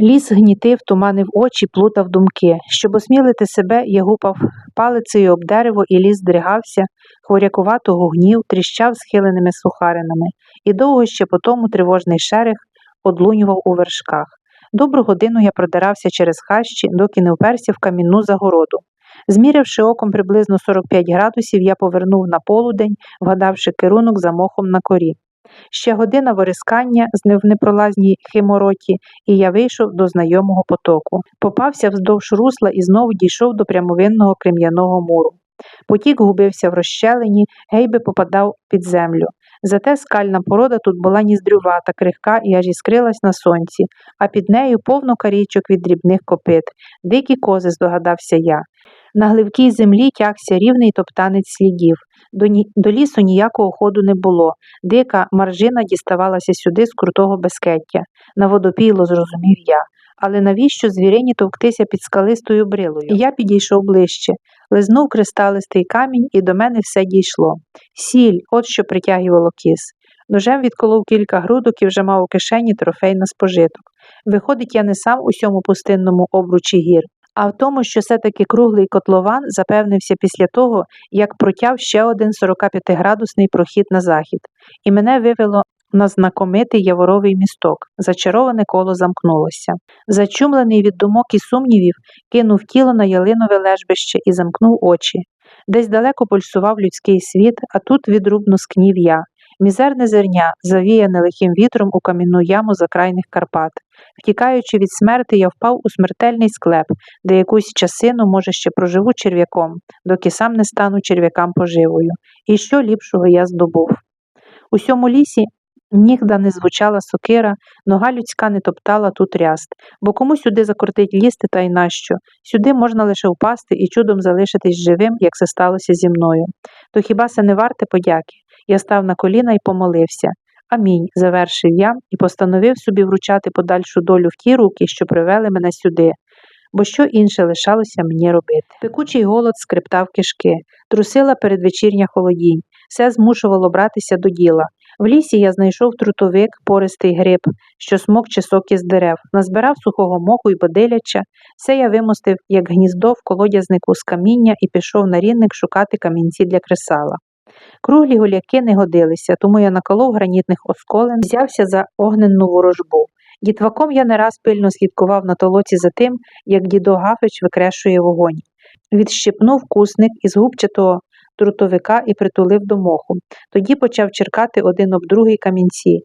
Ліс гнітив, туманив очі, плутав думки. Щоб осмілити себе, я гупав палицею об дерево, і ліс здригався, хворякувато гугнів, тріщав схиленими сухаринами, і довго ще по тому тривожний шерех одлунював у вершках. Добру годину я продирався через хащі, доки не вперся в камінну загороду. Змірявши оком приблизно 45 градусів, я повернув на полудень, вгадавши керунок за мохом на корі. Ще година вирискання з непролазній химороті, і я вийшов до знайомого потоку. Попався вздовж русла і знову дійшов до прямовинного крем'яного муру. Потік губився в розщелині, гейби попадав під землю. Зате скальна порода тут була ніздрювата, крихка і аж іскрилась на сонці, а під нею повно карічок від дрібних копит. Дикі кози, здогадався я. На гливкій землі тягся рівний топтанець слідів. До, ні... до лісу ніякого ходу не було. Дика маржина діставалася сюди з крутого безкеття. На водопійло зрозумів я. Але навіщо звірині товктися під скалистою брилою? Я підійшов ближче, лизнув кристалистий камінь, і до мене все дійшло. Сіль, от що притягувало кіс. Ножем відколов кілька грудок і вже мав у кишені трофей на спожиток. Виходить, я не сам у сьому пустинному обручі гір, а в тому, що все-таки круглий котлован запевнився після того, як протяв ще один 45-градусний прохід на захід, і мене вивело на знакомитий яворовий місток. Зачароване коло замкнулося. Зачумлений від думок і сумнівів, кинув тіло на ялинове лежбище і замкнув очі. Десь далеко пульсував людський світ, а тут відрубно скнів я. Мізерне зерня, завіяне лихим вітром у камінну яму закрайних Карпат. Втікаючи від смерти, я впав у смертельний склеп, де якусь часину, може, ще проживу черв'яком, доки сам не стану черв'якам поживою. І що ліпшого я здобув. У сьому лісі нігда не звучала сокира, нога людська не топтала тут ряст, бо кому сюди закортить лізти та й нащо? Сюди можна лише впасти і чудом залишитись живим, як це сталося зі мною. То хіба це не варте подяки? Я став на коліна і помолився. Амінь, завершив я і постановив собі вручати подальшу долю в ті руки, що привели мене сюди. Бо що інше лишалося мені робити? Пекучий голод скриптав кишки, трусила передвечірня холодінь, все змушувало братися до діла. В лісі я знайшов трутовик, пористий гриб, що смокче соки з дерев, назбирав сухого моху й бодиляча. Все я вимостив, як гніздо в колодязнику з каміння і пішов на рінник шукати камінці для кресала. Круглі голяки не годилися, тому я наколов гранітних осколен, взявся за огненну ворожбу. Дітваком я не раз пильно слідкував на толоці за тим, як дідо Гафич викрешує вогонь. Відщипнув кусник із губчатого трутовика і притулив до моху. Тоді почав черкати один об другий камінці,